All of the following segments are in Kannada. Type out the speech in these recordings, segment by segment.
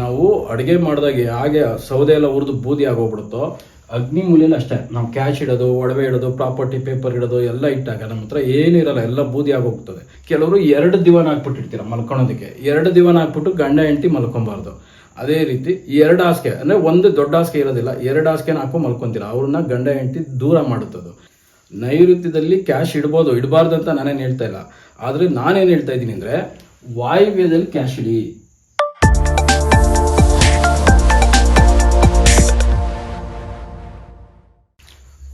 ನಾವು ಅಡುಗೆ ಮಾಡಿದಾಗ ಹಾಗೆ ಸೌದೆ ಎಲ್ಲ ಹುರಿದು ಬೂದಿ ಆಗೋಗ್ಬಿಡುತ್ತೋ, ಅಗ್ನಿ ಮೂಲೆಯಲ್ಲಿ ಅಷ್ಟೇ. ನಾವು ಕ್ಯಾಶ್ ಇಡೋದು, ಒಡವೆ ಇಡೋದು ಪ್ರಾಪರ್ಟಿ ಪೇಪರ್ ಇಡೋದು ಎಲ್ಲ ಇಟ್ಟಾಗ ನಮ್ಮ ಹತ್ರ ಏನಿರಲ್ಲ ಎಲ್ಲ ಬೂದಿ ಆಗೋಗ್ತದೆ ಕೆಲವರು ಎರಡು ದಿವಾನ ಹಾಕ್ಬಿಟ್ಟಿರ್ತೀರ ಮಲ್ಕೊಳೋದಕ್ಕೆ. ಎರಡು ದಿವಾನ ಹಾಕ್ಬಿಟ್ಟು ಗಂಡ, ಹೆಂಡತಿ ಮಲ್ಕೊಬಾರ್ದು. ಅದೇ ರೀತಿ ಎರಡು ಹಾಸಿಗೆ, ಅಂದರೆ ಒಂದು ದೊಡ್ಡ ಹಾಸಿಗೆ ಇರೋದಿಲ್ಲ, ಎರಡು ಹಾಸಿಗೆನ ಹಾಕೊಂಡು ಮಲ್ಕೊಂತೀರ. ಅವ್ರನ್ನ ಗಂಡ, ಹೆಂಡತಿ ದೂರ ಮಾಡುತ್ತದು. ನೈಋತ್ಯದಲ್ಲಿ ಕ್ಯಾಶ್ ಇಡ್ಬೋದು, ಇಡಬಾರ್ದು ಅಂತ ನಾನೇನು ಹೇಳ್ತಾ ಇಲ್ಲ. ಆದರೆ ನಾನೇನು ಹೇಳ್ತಾ ಇದ್ದೀನಿ ಅಂದರೆ, ವಾಯುವ್ಯದಲ್ಲಿ ಕ್ಯಾಶ್ ಇಡಿ.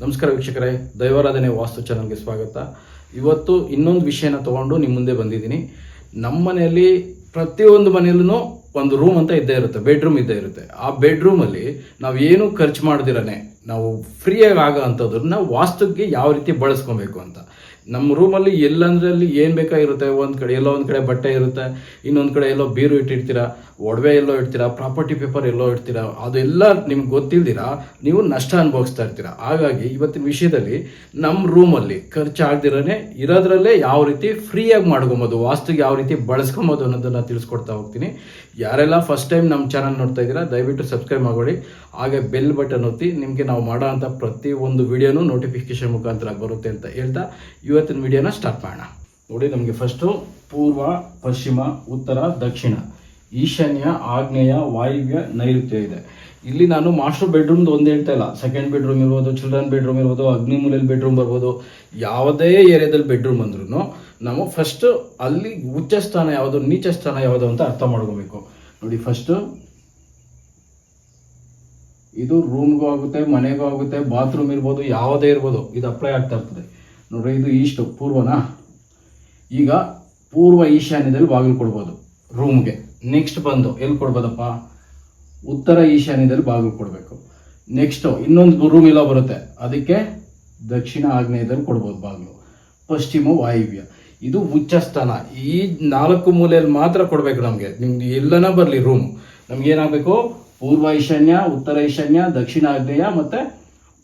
ನಮಸ್ಕಾರ ವೀಕ್ಷಕರೇ, ದೈವಾರಾಧನೆ ವಾಸ್ತು ಚಾನಲ್ಗೆ ಸ್ವಾಗತ. ಇವತ್ತು ಇನ್ನೊಂದು ವಿಷಯನ ತಗೊಂಡು ನಿಮ್ಮ ಮುಂದೆ ಬಂದಿದ್ದೀನಿ. ನಮ್ಮ ಮನೆಯಲ್ಲಿ ಪ್ರತಿಯೊಂದು ಮನೆಯಲ್ಲೂ ಒಂದು ರೂಮ್ ಅಂತ ಇದ್ದೇ ಇರುತ್ತೆ ಬೆಡ್ರೂಮ್ ಇದ್ದೇ ಇರುತ್ತೆ. ಆ ಬೆಡ್ರೂಮಲ್ಲಿ ನಾವು ಏನು ಖರ್ಚು ಮಾಡ್ದಿರನೆ, ನಾವು ಫ್ರೀಯಾಗಿ ಆಗೋ ಅಂಥದ್ದನ್ನ ವಾಸ್ತುಗೆ ಯಾವ ರೀತಿ ಬಳಸ್ಕೊಬೇಕು ಅಂತ. ನಮ್ಮ ರೂಮಲ್ಲಿ ಎಲ್ಲಂದ್ರೆ ಅಲ್ಲಿ ಏನು ಬೇಕಾಗಿರುತ್ತೆ? ಒಂದು ಕಡೆ ಎಲ್ಲೋ ಒಂದು ಕಡೆ ಬಟ್ಟೆ ಇರುತ್ತೆ, ಇನ್ನೊಂದು ಕಡೆ ಎಲ್ಲೋ ಬೀರು ಇಟ್ಟಿರ್ತೀರಾ, ಒಡವೆ ಎಲ್ಲೋ ಇಡ್ತೀರಾ ಪ್ರಾಪರ್ಟಿ ಪೇಪರ್ ಎಲ್ಲೋ ಇಡ್ತೀರಾ, ಅದೆಲ್ಲ ನಿಮ್ಗೆ ಗೊತ್ತಿಲ್ದಿರಾ, ನೀವು ನಷ್ಟ ಅನುಭವಿಸ್ತಾ ಇರ್ತೀರಾ. ಹಾಗಾಗಿ ಇವತ್ತಿನ ವಿಷಯದಲ್ಲಿ ನಮ್ಮ ರೂಮಲ್ಲಿ ಖರ್ಚಾಗ್ದಿರೇ ಇರೋದ್ರಲ್ಲೇ ಯಾವ ರೀತಿ ಫ್ರೀಯಾಗಿ ಮಾಡ್ಕೊಬೋದು, ವಾಸ್ತುಗೆ ಯಾವ ರೀತಿ ಬಳಸ್ಕೊಬೋದು ಅನ್ನೋದನ್ನ ತಿಳಿಸ್ಕೊಡ್ತಾ ಹೋಗ್ತೀನಿ. ಯಾರೆಲ್ಲ ಫಸ್ಟ್ ಟೈಮ್ ನಮ್ಮ ಚಾನಲ್ ನೋಡ್ತಾ ಇದ್ದೀರಾ, ದಯವಿಟ್ಟು ಸಬ್ಸ್ಕ್ರೈಬ್ ಮಾಡ್ಕೊಳ್ಳಿ. ಹಾಗೆ ಬೆಲ್ ಬಟನ್ ಒತ್ತಿ, ನಿಮಗೆ ನಾವು ಮಾಡೋ ಅಂಥ ಪ್ರತಿ ಒಂದು ವಿಡಿಯೋನು ನೋಟಿಫಿಕೇಶನ್ ಮುಖಾಂತರ ಬರುತ್ತೆ ಅಂತ ಹೇಳ್ತಾ ಇವತ್ತಿನ ವಿಡಿಯೋನ ಸ್ಟಾರ್ಟ್ ಮಾಡೋಣ. ನೋಡಿ, ನಮಗೆ ಫಸ್ಟು ಪೂರ್ವ, ಪಶ್ಚಿಮ, ಉತ್ತರ, ದಕ್ಷಿಣ. ಈಶಾನ್ಯ, ಆಗ್ನೇಯ, ವಾಯುವ್ಯ, ನೈಋತ್ಯ ಇದೆ. ಇಲ್ಲಿ ನಾನು ಮಾಸ್ಟರ್ ಬೆಡ್ರೂಮ್ದು ಒಂದು ಹೇಳ್ತಾ ಇಲ್ಲ. ಸೆಕೆಂಡ್ ಬೆಡ್ರೂಮ್ ಇರ್ಬೋದು ಚಿಲ್ಡ್ರನ್ ಬೆಡ್ರೂಮ್ ಇರ್ಬೋದು ಅಗ್ನಿ ಮೂಲೆಯಲ್ಲಿ ಬೆಡ್ರೂಮ್ ಬರ್ಬೋದು, ಯಾವುದೇ ಏರಿಯಾದಲ್ಲಿ ಬೆಡ್ರೂಮ್ ಅಂದ್ರೂ ನಾವು ಫಸ್ಟ್ ಅಲ್ಲಿ ಉಚ್ಚ ಸ್ಥಾನ ಯಾವುದು, ನೀಚ ಸ್ಥಾನ ಯಾವುದು ಅಂತ ಅರ್ಥ ಮಾಡ್ಕೋಬೇಕು. ನೋಡಿ ಫಸ್ಟು ಇದು ರೂಮ್ಗೂ ಆಗುತ್ತೆ, ಮನೆಗೂ ಆಗುತ್ತೆ ಬಾತ್ರೂಮ್ ಇರ್ಬೋದು, ಯಾವುದೇ ಇರ್ಬೋದು, ಇದು ಅಪ್ಲೈ ಆಗ್ತಾ ಇರ್ತದೆ. ನೋಡ್ರಿ, ಇದು ಈಸ್ಟು ಪೂರ್ವನಾ? ಈಗ ಪೂರ್ವ ಈಶಾನ್ಯದಲ್ಲಿ ಬಾಗಿಲು ಕೊಡ್ಬೋದು ರೂಮ್ಗೆ ನೆಕ್ಸ್ಟ್ ಬಂದು ಎಲ್ಲಿ ಕೊಡ್ಬೋದಪ್ಪ? ಉತ್ತರ ಈಶಾನ್ಯದಲ್ಲಿ ಬಾಗಿಲು ಕೊಡಬೇಕು. ನೆಕ್ಸ್ಟು ಇನ್ನೊಂದು ರೂಮ್ ಇಲ್ಲ ಬರುತ್ತೆ. ಅದಕ್ಕೆ ದಕ್ಷಿಣ ಆಗ್ನೇಯದಲ್ಲಿ ಕೊಡ್ಬೋದು ಬಾಗಿಲು. ಪಶ್ಚಿಮ ವಾಯುವ್ಯ. ಇದು ಉಚ್ಚ ಸ್ಥಾನ ಈ ನಾಲ್ಕು ಮೂಲೆಯಲ್ಲಿ ಮಾತ್ರ ಕೊಡಬೇಕು ನಮಗೆ. ನಿಮ್ಗೆ ಎಲ್ಲನ ಬರಲಿ ರೂಮ್ ನಮ್ಗೆ ಏನಾಗಬೇಕು? ಪೂರ್ವ ಈಶಾನ್ಯ, ಉತ್ತರ ಈಶಾನ್ಯ, ದಕ್ಷಿಣ ಆಗ್ನೇಯ ಮತ್ತು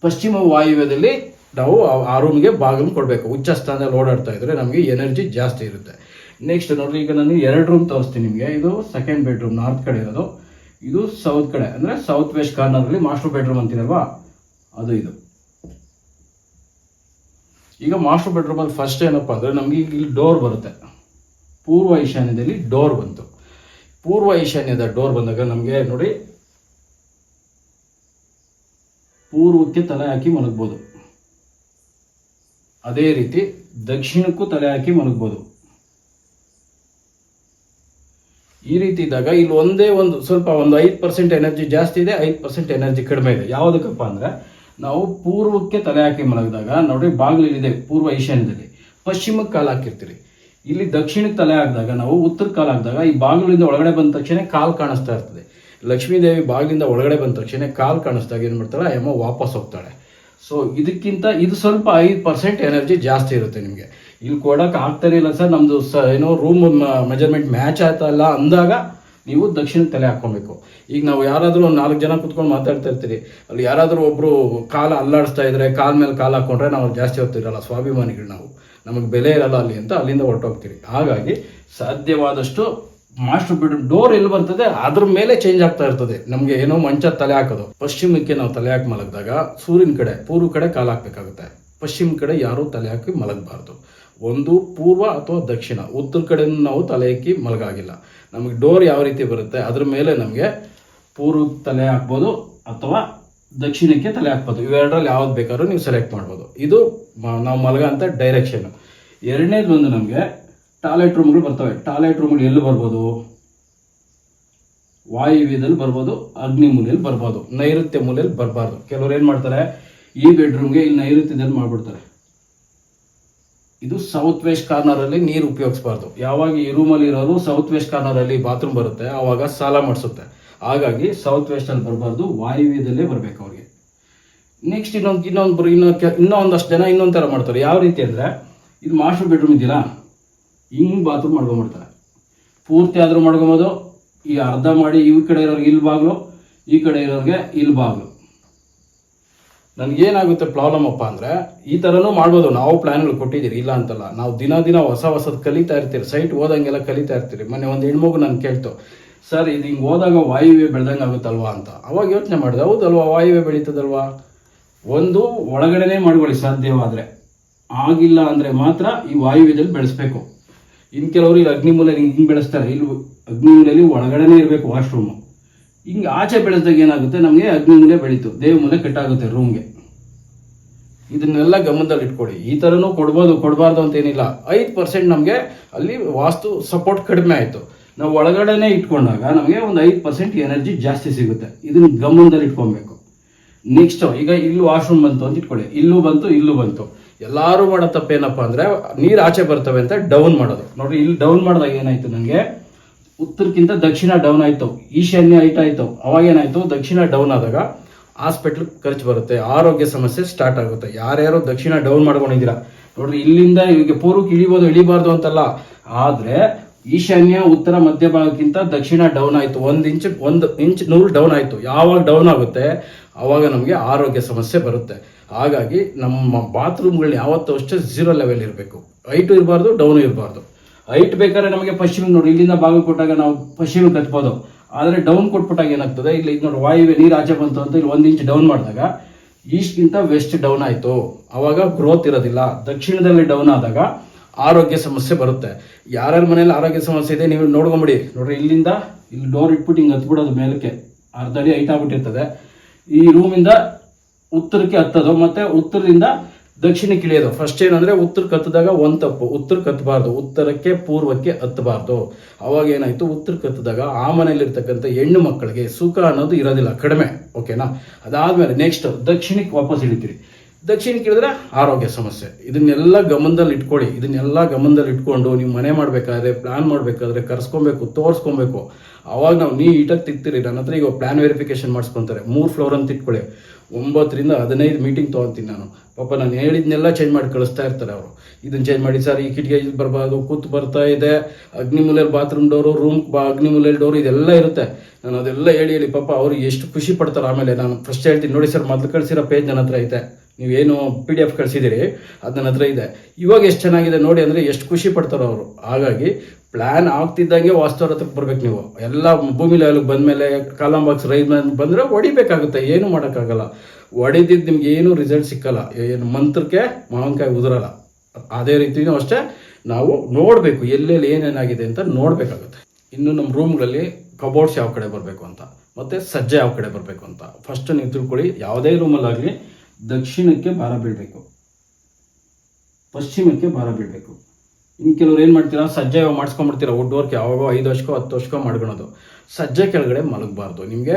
ಪಶ್ಚಿಮ ವಾಯುವ್ಯದಲ್ಲಿ ನಾವು ಆ- ರೂಮ್ಗೆ ಬಾಗಿಲು ಕೊಡಬೇಕು. ಉಚ್ಚ ಸ್ಥಾನದಲ್ಲಿ ಓಡಾಡ್ತಾ ಇದ್ರೆ ನಮಗೆ ಎನರ್ಜಿ ಜಾಸ್ತಿ ಇರುತ್ತೆ. ನೆಕ್ಸ್ಟ್ ನೋಡಿ ಈಗ ನಾನು ಎರಡು ರೂಮ್ ತೋರಿಸ್ತೀನಿ ನಿಮಗೆ. ಇದು ಸೆಕೆಂಡ್ ಬೆಡ್ರೂಮ್ ನಾರ್ತ್ ಕಡೆ ಇರೋದು. ಇದು ಸೌತ್ ಕಡೆ. ಅಂದರೆ ಸೌತ್ ವೆಸ್ಟ್ ಕಾರ್ನರ್ಲಿ ಮಾಸ್ಟರ್ ಬೆಡ್ರೂಮ್ ಅಂತೀರಲ್ವಾ? ಅದು ಇದು. ಈಗ ಮಾಸ್ಟರ್ ಬೆಡ್ರೂಮಲ್ಲಿ ಫಸ್ಟ್ ಏನಪ್ಪ ಅಂದರೆ ನಮಗೆ ಇಲ್ಲಿ ಡೋರ್ ಬರುತ್ತೆ. ಪೂರ್ವ ಈಶಾನ್ಯದಲ್ಲಿ ಡೋರ್ ಬಂತು. ಪೂರ್ವ ಈಶಾನ್ಯದ ಡೋರ್ ಬಂದಾಗ ನಮಗೆ ನೋಡಿ, ಪೂರ್ವಕ್ಕೆ ತಲೆ ಹಾಕಿ ಮಲಗ್ಬೋದು. ಅದೇ ರೀತಿ ದಕ್ಷಿಣಕ್ಕೂ ತಲೆ ಹಾಕಿ ಮಲಗ್ಬೋದು. ಈ ರೀತಿ ಇದ್ದಾಗ ಇಲ್ಲಿ ಒಂದೇ ಒಂದು ಸ್ವಲ್ಪ ಒಂದು ಐದು ಪರ್ಸೆಂಟ್ ಎನರ್ಜಿ ಜಾಸ್ತಿ ಇದೆ, ಐದು ಪರ್ಸೆಂಟ್ ಎನರ್ಜಿ ಕಡಿಮೆ ಇದೆ. ಯಾವುದಕ್ಕಪ್ಪ ಅಂದ್ರೆ ನಾವು ಪೂರ್ವಕ್ಕೆ ತಲೆ ಹಾಕಿ ಮಲಗಿದಾಗ, ನೋಡಿ ಬಾಗಿಲು ಇದೆ ಪೂರ್ವ ಈಶಾನ್ಯದಲ್ಲಿ ಪಶ್ಚಿಮಕ್ಕೆ ಕಾಲು ಹಾಕಿರ್ತೀರಿ. ಇಲ್ಲಿ ದಕ್ಷಿಣಕ್ಕೆ ತಲೆ ಹಾಕಿದಾಗ, ನಾವು ಉತ್ತರ ಕಾಲು ಹಾಕಿದಾಗ, ಈ ಬಾಗಿಲಿಂದ ಒಳಗಡೆ ಬಂದ ತಕ್ಷಣ ಕಾಲು ಕಾಣಿಸ್ತಾ ಇರ್ತದೆ. ಲಕ್ಷ್ಮೀದೇವಿ ಬಾಗಿಲಿಂದ ಒಳಗಡೆ ಬಂದ ತಕ್ಷಣ ಕಾಲು ಕಾಣಿಸ್ದಾಗ ಏನು ಮಾಡ್ತಾಳೆ ಅಮ್ಮ ವಾಪಸ್ ಹೋಗ್ತಾಳೆ. ಸೊ ಇದಕ್ಕಿಂತ ಇದು ಸ್ವಲ್ಪ ಐದು ಪರ್ಸೆಂಟ್ ಎನರ್ಜಿ ಜಾಸ್ತಿ ಇರುತ್ತೆ ನಿಮಗೆ. ಇಲ್ಲಿ ಕೊಡೋಕೆ ಆಗ್ತಾನೆ ಇಲ್ಲ ಸರ್. ನಮ್ಮದು ಸ, ಏನೋ ರೂಮ್ ಮೆಜರ್ಮೆಂಟ್ ಮ್ಯಾಚ್ ಆಯ್ತಲ್ಲ ಅಂದಾಗ ನೀವು ದಕ್ಷಿಣ ತಲೆ ಹಾಕ್ಕೊಬೇಕು. ಈಗ ನಾವು ಯಾರಾದರೂ ಒಂದು ನಾಲ್ಕು ಜನ ಕುತ್ಕೊಂಡು ಮಾತಾಡ್ತಾ ಇರ್ತೀರಿ. ಅಲ್ಲಿ ಯಾರಾದರೂ ಒಬ್ಬರು ಕಾಲ ಅಲ್ಲಾಡಿಸ್ತಾ ಇದ್ರೆ, ಕಾಲ ಮೇಲೆ ಕಾಲು ಹಾಕೊಂಡ್ರೆ ನಾವು ಜಾಸ್ತಿ ಹೋಗ್ತಿರಲ್ಲ ಸ್ವಾಭಿಮಾನಿಗಳು ನಾವು. ನಮಗೆ ಬೆಲೆ ಇರಲ್ಲ ಅಲ್ಲಿ ಅಂತ ಅಲ್ಲಿಂದ ಹೊರಟೋಗ್ತೀರಿ. ಹಾಗಾಗಿ ಸಾಧ್ಯವಾದಷ್ಟು ಮಾಸ್ಟರ್ ಬೆಡ್ರೂಮ್ ಡೋರ್ ಎಲ್ಲಿ ಬರ್ತದೆ, ಅದ್ರ ಮೇಲೆ ಚೇಂಜ್ ಆಗ್ತಾ ಇರ್ತದೆ. ನಮಗೆ ಏನೋ ಮಂಚ ತಲೆ ಹಾಕೋದು. ಪಶ್ಚಿಮಕ್ಕೆ ನಾವು ತಲೆ ಹಾಕಿ ಮಲಗಿದಾಗ ಸೂರ್ಯನ ಕಡೆ, ಪೂರ್ವ ಕಡೆ ಕಾಲು ಹಾಕ್ಬೇಕಾಗುತ್ತೆ. ಪಶ್ಚಿಮ ಕಡೆ ಯಾರೂ ತಲೆ ಹಾಕಿ ಮಲಗಬಾರ್ದು. ಒಂದು ಪೂರ್ವ ಅಥವಾ ದಕ್ಷಿಣ, ಉತ್ತರ ಕಡೆ ನಾವು ತಲೆ ಹಾಕಿ ಮಲಗಾಗಿಲ್ಲ. ನಮಗೆ ಡೋರ್ ಯಾವ ರೀತಿ ಬರುತ್ತೆ, ಅದ್ರ ಮೇಲೆ ನಮಗೆ ಪೂರ್ವ ತಲೆ ಹಾಕ್ಬೋದು ಅಥವಾ ದಕ್ಷಿಣಕ್ಕೆ ತಲೆ ಹಾಕ್ಬೋದು. ಇವೆರಡರಲ್ಲಿ ಯಾವ್ದು ಬೇಕಾದ್ರೂ ನೀವು ಸೆಲೆಕ್ಟ್ ಮಾಡ್ಬೋದು. ಇದು ನಾವು ಮಲಗ ಅಂತ ಡೈರೆಕ್ಷನ್ ಎರಡನೇದು ಒಂದು ನಮಗೆ ಟಾಯ್ಲೆಟ್ ರೂಮ್ಗಳು ಬರ್ತವೆ. ಟಾಯ್ಲೆಟ್ ರೂಮ್ಗಳು ಎಲ್ಲಿ ಬರ್ಬೋದು? ವಾಯುವ್ಯದಲ್ಲಿ ಬರ್ಬೋದು, ಅಗ್ನಿ ಮೂಲೆಯಲ್ಲಿ ಬರ್ಬೋದು, ನೈಋತ್ಯ ಮೂಲೆಯಲ್ಲಿ ಬರಬಾರ್ದು. ಕೆಲವರು ಏನು ಮಾಡ್ತಾರೆ? ಈ ಬೆಡ್ರೂಮ್ಗೆ ಇಲ್ಲಿ ನೈಋತ್ಯದಲ್ಲಿ ಮಾಡಿಬಿಡ್ತಾರೆ. ಇದು ಸೌತ್ ವೆಸ್ಟ್ ಕಾರ್ನರಲ್ಲಿ ನೀರು ಉಪಯೋಗಿಸ್ಬಾರ್ದು. ಯಾವಾಗ ಈ ರೂಮಲ್ಲಿ ಇರೋರು ಸೌತ್ ವೆಸ್ಟ್ ಕಾರ್ನರಲ್ಲಿ ಬಾತ್ರೂಮ್ ಬರುತ್ತೆ ಆವಾಗ ಸಾಲ ಮಾಡಿಸುತ್ತೆ. ಹಾಗಾಗಿ ಸೌತ್ ವೆಸ್ಟಲ್ಲಿ ಬರಬಾರ್ದು, ವಾಯುವ್ಯದಲ್ಲೇ ಬರಬೇಕು ಅವ್ರಿಗೆ. ನೆಕ್ಸ್ಟ್ ಇನ್ನೊಂದು ಇನ್ನೊಂದು ಇನ್ನೊಂದು ಇನ್ನೊಂದಷ್ಟು ಜನ ಇನ್ನೊಂದು ಥರ ಮಾಡ್ತಾರೆ. ಯಾವ ರೀತಿ ಅಂದರೆ, ಇದು ಮಾಸ್ಟರ್ ಬೆಡ್ರೂಮ್ ಇದೆಯಲ್ಲ? ಹಿಂಗೆ ಬಾತ್ರೂಮ್ ಮಾಡ್ಕೊಂಬಿಡ್ತಾರೆ ಪೂರ್ತಿ ಆದರೂ ಮಾಡ್ಕೊಬೋದು ಈ ಅರ್ಧ ಮಾಡಿ ಈ ಕಡೆ ಇರೋರಿಗೆ ಇಲ್ಲಿ ಬಾಗ್ಲು ಈ ಕಡೆ ಇರೋರಿಗೆ ಇಲ್ಲಿ ಬಾಗ್ಲು. ನನಗೇನಾಗುತ್ತೆ ಪ್ರಾಬ್ಲಮ್ ಅಪ್ಪ ಅಂದರೆ ಈ ಥರನೂ ಮಾಡ್ಬೋದು. ನಾವು ಪ್ಲ್ಯಾನ್ಗಳು ಕೊಟ್ಟಿದ್ದೀರಿ ಇಲ್ಲ ಅಂತಲ್ಲ. ನಾವು ದಿನ ದಿನ ಹೊಸ ಹೊಸದು ಕಲಿತಾ ಇರ್ತೀರಿ. ಸೈಟ್ ಹೋದಂಗೆಲ್ಲ ಕಲಿತಾ ಇರ್ತೀರಿ. ಮೊನ್ನೆ ಒಂದು ಹೆಣ್ಮಗು ನಾನು ಕೇಳ್ತು ಸರ್ ಇದು ಹಿಂಗೆ ಹೋದಾಗ ವಾಯುವೆ ಬೆಳೆದಂಗೆ ಆಗುತ್ತಲ್ವಾ? ಅಂತ. ಅವಾಗ ಯೋಚನೆ ಮಾಡಿದೆ ಹೌದಲ್ವಾ ವಾಯುವೆ ಬೆಳೀತದಲ್ವಾ? ಒಂದು ಒಳಗಡೆನೇ ಮಾಡ್ಕೊಳ್ಳಿ ಸಾಧ್ಯವಾದರೆ. ಆಗಿಲ್ಲ ಅಂದರೆ ಮಾತ್ರ ಈ ವಾಯುವ್ಯದಲ್ಲಿ ಬೆಳೆಸ್ಬೇಕು. ಇನ್ನು ಕೆಲವರು ಇಲ್ಲಿ ಅಗ್ನಿ ಅಗ್ನಿಮೂಲ ಹಿಂಗೆ ಬೆಳೆಸ್ತಾರೆ. ಇಲ್ಲಿ ಅಗ್ನಿ ಅಗ್ನಿಮೂಲೆಯಲ್ಲಿ ಒಳಗಡೆನೆ ಇರಬೇಕು ವಾಶ್ರೂಮು ಹಿಂಗೆ ಆಚೆ ಬೆಳೆಸಿದಾಗ ಏನಾಗುತ್ತೆ? ನಮಗೆ ಅಗ್ನಿ ಮೂಲೆ ಬೆಳೀತು. ದೇವಮೂಲೆ ಕಟ್ಟಾಗುತ್ತೆ ರೂಮ್ಗೆ ಇದನ್ನೆಲ್ಲ ಗಮನದಲ್ಲಿ ಇಟ್ಕೊಡಿ ಈ ಥರನೂ ಕೊಡ್ಬೋದು, ಕೊಡಬಾರ್ದು ಅಂತ ಏನಿಲ್ಲ. ಐದು ಪರ್ಸೆಂಟ್ ನಮಗೆ ಅಲ್ಲಿ ವಾಸ್ತು ಸಪೋರ್ಟ್ ಕಡಿಮೆ ಆಯಿತು. ನಾವು ಒಳಗಡೆನೆ ಇಟ್ಕೊಂಡಾಗ ನಮಗೆ ಒಂದು ಐದು ಪರ್ಸೆಂಟ್ ಎನರ್ಜಿ ಜಾಸ್ತಿ ಸಿಗುತ್ತೆ. ಇದನ್ನ ಗಮನದಲ್ಲಿ ಇಟ್ಕೊಬೇಕು. ನೆಕ್ಸ್ಟ್ ಈಗ ಇಲ್ಲೂ ವಾಶ್ರೂಮ್ ಬಂತು ಅಂತ ಇಟ್ಕೊಳ್ಳಿ. ಇಲ್ಲೂ ಬಂತು ಇಲ್ಲೂ ಬಂತು. ಎಲ್ಲರೂ ಮಾಡೋ ತಪ್ಪೇನಪ್ಪ ಅಂದ್ರೆ ನೀರು ಆಚೆ ಬರ್ತವೆ ಅಂತ ಡೌನ್ ಮಾಡೋದು. ನೋಡ್ರಿ, ಇಲ್ಲಿ ಡೌನ್ ಮಾಡಿದಾಗ ಏನಾಯ್ತು ನನಗೆ ಉತ್ತರಕ್ಕಿಂತ ದಕ್ಷಿಣ ಡೌನ್ ಆಯ್ತು. ಈಶಾನ್ಯ ಐಟ್ ಆಯ್ತು. ಅವಾಗ ಏನಾಯ್ತು? ದಕ್ಷಿಣ ಡೌನ್ ಆದಾಗ ಹಾಸ್ಪಿಟ್ಲ್ ಖರ್ಚು ಬರುತ್ತೆ, ಆರೋಗ್ಯ ಸಮಸ್ಯೆ ಸ್ಟಾರ್ಟ್ ಆಗುತ್ತೆ. ಯಾರ್ಯಾರು ದಕ್ಷಿಣ ಡೌನ್ ಮಾಡ್ಕೊಂಡಿದ್ದೀರಾ? ನೋಡ್ರಿ, ಇಲ್ಲಿಂದ ಇವಾಗ ಪೂರ್ವಕ್ಕೆ ಇಳಿಬೋದು, ಇಳಿಬಾರ್ದು ಅಂತಲ್ಲ. ಆದ್ರೆ ಈಶಾನ್ಯ, ಉತ್ತರ, ಮಧ್ಯ ಭಾಗಕ್ಕಿಂತ ದಕ್ಷಿಣ ಡೌನ್ ಆಯ್ತು. ಒಂದು ಇಂಚ್ ಒಂದು ಇಂಚ್ ನೂರು ಡೌನ್ ಆಯ್ತು. ಯಾವಾಗ ಡೌನ್ ಆಗುತ್ತೆ? ಅವಾಗ ನಮಗೆ ಆರೋಗ್ಯ ಸಮಸ್ಯೆ ಬರುತ್ತೆ. ಹಾಗಾಗಿ ನಮ್ಮ ಬಾತ್ರೂಮ್ಗಳನ್ನ ಯಾವತ್ತೂ ಅಷ್ಟೇ ಝೀರೋ ಲೆವೆಲ್ ಇರಬೇಕು. ಹೈಟು ಇರಬಾರ್ದು ಡೌನು ಇರಬಾರ್ದು. ಹೈಟ್ ಬೇಕಾದ್ರೆ ನಮಗೆ ಪಶ್ಚಿಮ ನೋಡಿ, ಇಲ್ಲಿಂದ ಬಾಗಿಲು ಕೊಟ್ಟಾಗ ನಾವು ಪಶ್ಚಿಮ ಹತ್ಬೋದು ಆದರೆ ಡೌನ್ ಕೊಟ್ಬಿಟ್ಟಾಗ ಏನಾಗ್ತದೆ? ಇಲ್ಲಿ ನೋಡಿ ವಾಯುವೆ ನೀರು ಆಚೆ ಬಂತು ಅಂತ ಇಲ್ಲಿ ಒಂದು ಇಂಚ್ ಡೌನ್ ಮಾಡಿದಾಗ ಈಸ್ಟ್ಗಿಂತ ವೆಸ್ಟ್ ಡೌನ್ ಆಯಿತು. ಆವಾಗ ಗ್ರೋತ್ ಇರೋದಿಲ್ಲ. ದಕ್ಷಿಣದಲ್ಲಿ ಡೌನ್ ಆದಾಗ ಆರೋಗ್ಯ ಸಮಸ್ಯೆ ಬರುತ್ತೆ. ಯಾರ್ಯಾರ ಮನೇಲಿ ಆರೋಗ್ಯ ಸಮಸ್ಯೆ ಇದೆ, ನೀವು ನೋಡ್ಕೊಂಬಿಡಿ. ನೋಡ್ರಿ, ಇಲ್ಲಿಂದ ಇಲ್ಲಿ ಡೋರ್ ಇಟ್ಬಿಟ್ಟು ಹಿಂಗೆ ಹತ್ಬಿಡೋದು ಮೇಲಕ್ಕೆ. ಅರ್ಧ ಅಡಿ ಹೈಟ್ ಆಗ್ಬಿಟ್ಟಿರ್ತದೆ. ಈ ರೂಮಿಂದ ಉತ್ತರಕ್ಕೆ ಹತ್ತೋದು, ಮತ್ತೆ ಉತ್ತರದಿಂದ ದಕ್ಷಿಣಕ್ಕೆ ಇಳಿಯೋದು. ಫಸ್ಟ್ ಏನಂದ್ರೆ ಉತ್ತರಕ್ಕೆ ಹತ್ತಿದಾಗ ಒಂದು ತಪ್ಪು ಉತ್ತರಕ್ಕೆ ಹತ್ತಬಾರ್ದು ಉತ್ತರಕ್ಕೆ ಪೂರ್ವಕ್ಕೆ ಹತ್ತಬಾರ್ದು. ಅವಾಗ ಏನಾಯ್ತು? ಉತ್ತರಕ್ಕೆ ಹತ್ತಿದಾಗ ಆ ಮನೆಯಲ್ಲಿರ್ತಕ್ಕಂಥ ಹೆಣ್ಣು ಮಕ್ಕಳಿಗೆ ಸುಖ ಅನ್ನೋದು ಇರೋದಿಲ್ಲ, ಕಡಿಮೆ ಓಕೆನಾ ಅದಾದ್ಮೇಲೆ ನೆಕ್ಸ್ಟ್ ದಕ್ಷಿಣಕ್ಕೆ ವಾಪಸ್ ಇಳಿತೀರಿ. ದಕ್ಷಿಣಕ್ಕೆ ಇಳಿದ್ರೆ ಆರೋಗ್ಯ ಸಮಸ್ಯೆ. ಇದನ್ನೆಲ್ಲ ಗಮನದಲ್ಲಿ ಇಟ್ಕೊಳ್ಳಿ. ಇದನ್ನೆಲ್ಲ ಗಮನದಲ್ಲಿ ಇಟ್ಕೊಂಡು ನೀವು ಮನೆ ಮಾಡಬೇಕಾದ್ರೆ ಪ್ಲಾನ್ ಮಾಡಬೇಕಾದ್ರೆ, ಕರ್ಸ್ಕೊಬೇಕು, ತೋರಿಸ್ಕೊಬೇಕು. ಅವಾಗ ನಾವು ನೀಟಾಗಿ ತಿಕ್ತೀರಿ. ನನ್ನ ಹತ್ರ ಈಗ ಪ್ಲಾನ್ ವೆರಿಫಿಕೇಶನ್ ಮಾಡಿಸ್ಕೊಂತಾರೆ. ಮೂರು ಫ್ಲೋರ್ ಅಂತ ಇಟ್ಕೊಳ್ಳಿ. ಒಂಬತ್ತರಿಂದ ಹದಿನೈದು ಮೀಟಿಂಗ್ ತೊಗೊತೀನಿ ನಾನು. ಪಾಪ ನಾನು ಹೇಳಿದ್ನೆಲ್ಲ ಚೇಂಜ್ ಮಾಡಿ ಕಳಿಸ್ತಾ ಇರ್ತಾರೆ ಅವರು. ಇದನ್ನ ಚೇಂಜ್ ಮಾಡಿ, ಸರ್, ಈ ಕಿಟಕಿ ಇದು ಬರಬಾರ್ದು, ಕೂತ್ ಬರ್ತಾ ಇದೆ. ಅಗ್ನಿಮೂಲೆಯಲ್ಲಿ ಬಾತ್ರೂಮ್ ಡೋರು ರೂಮ್ ಬಾ ಅಗ್ನಿಮೂಲೆಯಲ್ಲಿ ಡೋರು ಇದೆಲ್ಲ ಇರುತ್ತೆ. ನಾನು ಅದೆಲ್ಲ ಹೇಳಿ ಹೇಳಿ, ಪಾಪ, ಅವರು ಎಷ್ಟು ಖುಷಿ ಪಡ್ತಾರೆ ಆಮೇಲೆ ನಾನು ಫಸ್ಟ್ ಹೇಳ್ತೀನಿ, ನೋಡಿ ಸರ್, ಮೊದಲು ಕಳಿಸಿರೋ ಪೇಜ್ ನನ್ನ ಹತ್ರ ಐತೆ ನೀವೇನು ಪಿ ಡಿ ಎಫ್ ಕಳಿಸಿದ್ದೀರಿ? ಅದು ನನ್ನ ಹತ್ರ ಇದೆ. ಇವಾಗ ಎಷ್ಟು ಚೆನ್ನಾಗಿದೆ ನೋಡಿ ಅಂದರೆ ಎಷ್ಟು ಖುಷಿ ಪಡ್ತಾರೋ ಅವರು. ಹಾಗಾಗಿ ಪ್ಲ್ಯಾನ್ ಆಗ್ತಿದ್ದಂಗೆ ವಾಸ್ತವ್ರ ಹತ್ರಕ್ಕೆ ಬರ್ಬೇಕು ನೀವು. ಎಲ್ಲ ಭೂಮಿ ಲೆವೆಲ್ಗೆ ಬಂದಮೇಲೆ, ಕಾಲಂ ಬಾಕ್ಸ್ ರೈಸ್ ಬಂದರೆ ಹೊಡಿಬೇಕಾಗುತ್ತೆ, ಏನು ಮಾಡೋಕ್ಕಾಗಲ್ಲ. ಹೊಡಿದಿದ್ದು ನಿಮ್ಗೆ ಏನು ರಿಸಲ್ಟ್ ಸಿಕ್ಕಲ್ಲ. ಏನು ಮಂತ್ರಕ್ಕೆ ಮಾವಿನಕಾಯಿ ಉದುರಲ್ಲ. ಅದೇ ರೀತಿಯೂ ಅಷ್ಟೇ ನಾವು ನೋಡಬೇಕು, ಎಲ್ಲೆಲ್ಲಿ ಏನೇನಾಗಿದೆ ಅಂತ ನೋಡಬೇಕಾಗುತ್ತೆ. ಇನ್ನು ನಮ್ಮ ರೂಮ್ಗಳಲ್ಲಿ ಕಬೋರ್ಡ್ಸ್ ಯಾವ ಕಡೆ ಬರಬೇಕು ಅಂತ, ಮತ್ತು ಸಜ್ಜೆ ಯಾವ ಕಡೆ ಬರಬೇಕು ಅಂತ. ಫಸ್ಟ್ ನೀವು ತಿಳ್ಕೊಳ್ಳಿ, ಯಾವುದೇ ರೂಮಲ್ಲಾಗಲಿ ದಕ್ಷಿಣಕ್ಕೆ ಭಾರ ಬೀಳಬೇಕು. ಪಶ್ಚಿಮಕ್ಕೆ ಭಾರ ಬೀಳಬೇಕು. ಇನ್ನು ಕೆಲವ್ರು ಏನು ಮಾಡ್ತೀರಾ? ಸಜ್ಜೆ ಮಾಡಿಸ್ಕೊಂಡ್ಬಿಡ್ತೀರಾ? ವುಡ್ ವರ್ಕ್ ಯಾವಾಗೋ ಐದು ವರ್ಷಕ್ಕೋ, ಹತ್ತು ವರ್ಷಕ್ಕೋ ಮಾಡ್ಕೊಳೋದು. ಸಜ್ಜೆ ಕೆಳಗಡೆ ಮಲಗಬಾರ್ದು. ನಿಮಗೆ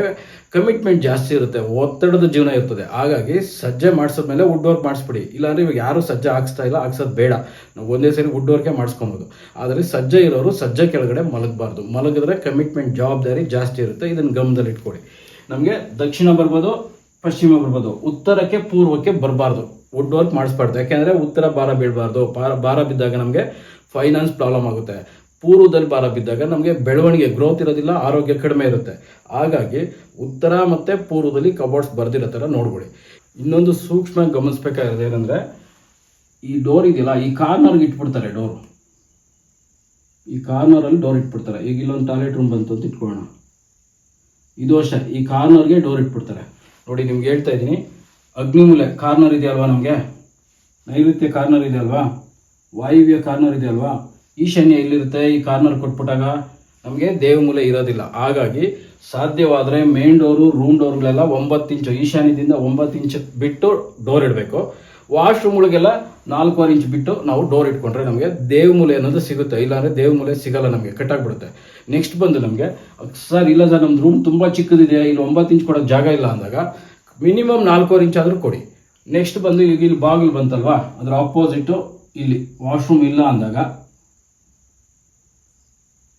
ಕಮಿಟ್ಮೆಂಟ್ ಜಾಸ್ತಿ ಇರುತ್ತೆ. ಒತ್ತಡದ ಜೀವನ ಇರ್ತದೆ. ಹಾಗಾಗಿ ಸಜ್ಜೆ ಮಾಡಿಸಿದ್ಮೇಲೆ ವುಡ್ ವರ್ಕ್ ಮಾಡಿಸ್ಬಿಡಿ. ಇಲ್ಲಾಂದ್ರೆ ಇವಾಗ ಯಾರು ಸಜ್ಜೆ ಹಾಕ್ಸ್ತಾ ಇಲ್ಲ, ಹಾಕ್ಸೋದು ಬೇಡ. ನಾವು ಒಂದೇ ಸರಿ ವುಡ್ ವರ್ಕೇ ಮಾಡಿಸ್ಕೊಬೋದು. ಆದರೆ ಸಜ್ಜೆ ಇರೋರು ಸಜ್ಜೆ ಕೆಳಗಡೆ ಮಲಗಬಾರ್ದು. ಮಲಗಿದ್ರೆ ಕಮಿಟ್ಮೆಂಟ್ ಜವಾಬ್ದಾರಿ ಜಾಸ್ತಿ ಇರುತ್ತೆ. ಇದನ್ನು ಗಮನದಲ್ಲಿ ಇಟ್ಕೊಳ್ಳಿ ನಮಗೆ ದಕ್ಷಿಣ ಬರ್ಬೋದು, ಪಶ್ಚಿಮ ಬರ್ಬೋದು. ಉತ್ತರಕ್ಕೆ ಪೂರ್ವಕ್ಕೆ ಬರಬಾರ್ದು. ವುಡ್ ವರ್ಕ್ ಮಾಡಿಸ್ಬಾರ್ದು. ಯಾಕೆಂದ್ರೆ ಉತ್ತರ ಭಾರ ಬೀಳಬಾರ್ದು. ಭಾರ ಬಿದ್ದಾಗ ನಮಗೆ ಫೈನಾನ್ಸ್ ಪ್ರಾಬ್ಲಮ್ ಆಗುತ್ತೆ. ಪೂರ್ವದಲ್ಲಿ ಭಾರ ಬಿದ್ದಾಗ ನಮಗೆ ಬೆಳವಣಿಗೆ ಗ್ರೋತ್ ಇರೋದಿಲ್ಲ, ಆರೋಗ್ಯ ಕಡಿಮೆ ಇರುತ್ತೆ. ಹಾಗಾಗಿ ಉತ್ತರ ಮತ್ತೆ ಪೂರ್ವದಲ್ಲಿ ಕಬೋರ್ಡ್ಸ್ ಬರ್ದಿರೋ ಥರ ನೋಡ್ಕೊಳ್ಳಿ. ಇನ್ನೊಂದು ಸೂಕ್ಷ್ಮ ಗಮನಿಸ್ಬೇಕಾಗಿರೋದು ಏನಂದ್ರೆ, ಈ ಡೋರ್ ಇದೆಯಲ್ಲ, ಈ ಕಾರ್ನರ್ಗೆ ಇಟ್ಬಿಡ್ತಾರೆ ಡೋರ್ ಈ ಕಾರ್ನರಲ್ಲಿ ಡೋರ್ ಇಟ್ಬಿಡ್ತಾರೆ. ಈಗ ಇಲ್ಲೊಂದು ಟಾಯ್ಲೆಟ್ ರೂಮ್ ಬಂತು ಅಂತ ಇಟ್ಕೊಳ್ಳೋಣ. ಇದು ಅಷ್ಟೇ, ಈ ಕಾರ್ನರ್ಗೆ ಡೋರ್ ಇಟ್ಬಿಡ್ತಾರೆ. ನೋಡಿ, ನಿಮ್ಗೆ ಹೇಳ್ತಾ ಇದ್ದೀನಿ. ಅಗ್ನಿಮೂಲೆ ಕಾರ್ನರ್ ಇದೆಯಲ್ವಾ ನಮಗೆ? ನೈಋತ್ಯ ಕಾರ್ನರ್ ಇದೆ ಅಲ್ವಾ? ವಾಯುವ್ಯ ಕಾರ್ನರ್ ಇದೆ ಅಲ್ವಾ? ಈಶಾನ್ಯ ಎಲ್ಲಿರುತ್ತೆ ಈ ಕಾರ್ನರ್ ಕೊಟ್ಬಿಟ್ಟಾಗ? ನಮಗೆ ದೇವಮೂಲೆ ಇರೋದಿಲ್ಲ. ಹಾಗಾಗಿ ಸಾಧ್ಯವಾದರೆ ಮೇನ್ ಡೋರು, ರೂಮ್ ಡೋರ್ಗಳೆಲ್ಲ ಒಂಬತ್ತು ಇಂಚು, ಈಶಾನ್ಯದಿಂದ ಒಂಬತ್ತು ಇಂಚು ಬಿಟ್ಟು ಡೋರ್ ಇಡಬೇಕು. ವಾಶ್ರೂಮ್ಗಳಿಗೆಲ್ಲ ನಾಲ್ಕೂವರೆ ಇಂಚ್ ಬಿಟ್ಟು ನಾವು ಡೋರ್ ಇಟ್ಕೊಂಡ್ರೆ ನಮಗೆ ದೇವಮೂಲೆ ಅನ್ನೋದು ಸಿಗುತ್ತೆ. ಇಲ್ಲಾಂದರೆ ದೇವಮೂಲೆ ಸಿಗಲ್ಲ ನಮಗೆ, ಕಟ್ಟಾಗ್ಬಿಡುತ್ತೆ. ನೆಕ್ಸ್ಟ್ ಬಂದು ನಮಗೆ, ಸರ್ ಇಲ್ಲ ಸರ್ ನಮ್ದು ರೂಮ್ ತುಂಬ ಚಿಕ್ಕದಿದೆ, ಇಲ್ಲಿ ಒಂಬತ್ತು ಇಂಚ್ ಕೊಡೋಕ್ಕೆ ಜಾಗ ಇಲ್ಲ ಅಂದಾಗ ಮಿನಿಮಮ್ ನಾಲ್ಕೂವರೆ ಇಂಚ್ ಆದರೂ ಕೊಡಿ. ನೆಕ್ಸ್ಟ್ ಬಂದು ಈಗ ಇಲ್ಲಿ ಬಾಗಿಲು ಬಂತಲ್ವಾ? ಅದರ ಆಪೋಸಿಟ್ಟು ಇಲ್ಲಿ ವಾಶ್ರೂಮ್ ಇಲ್ಲ ಅಂದಾಗ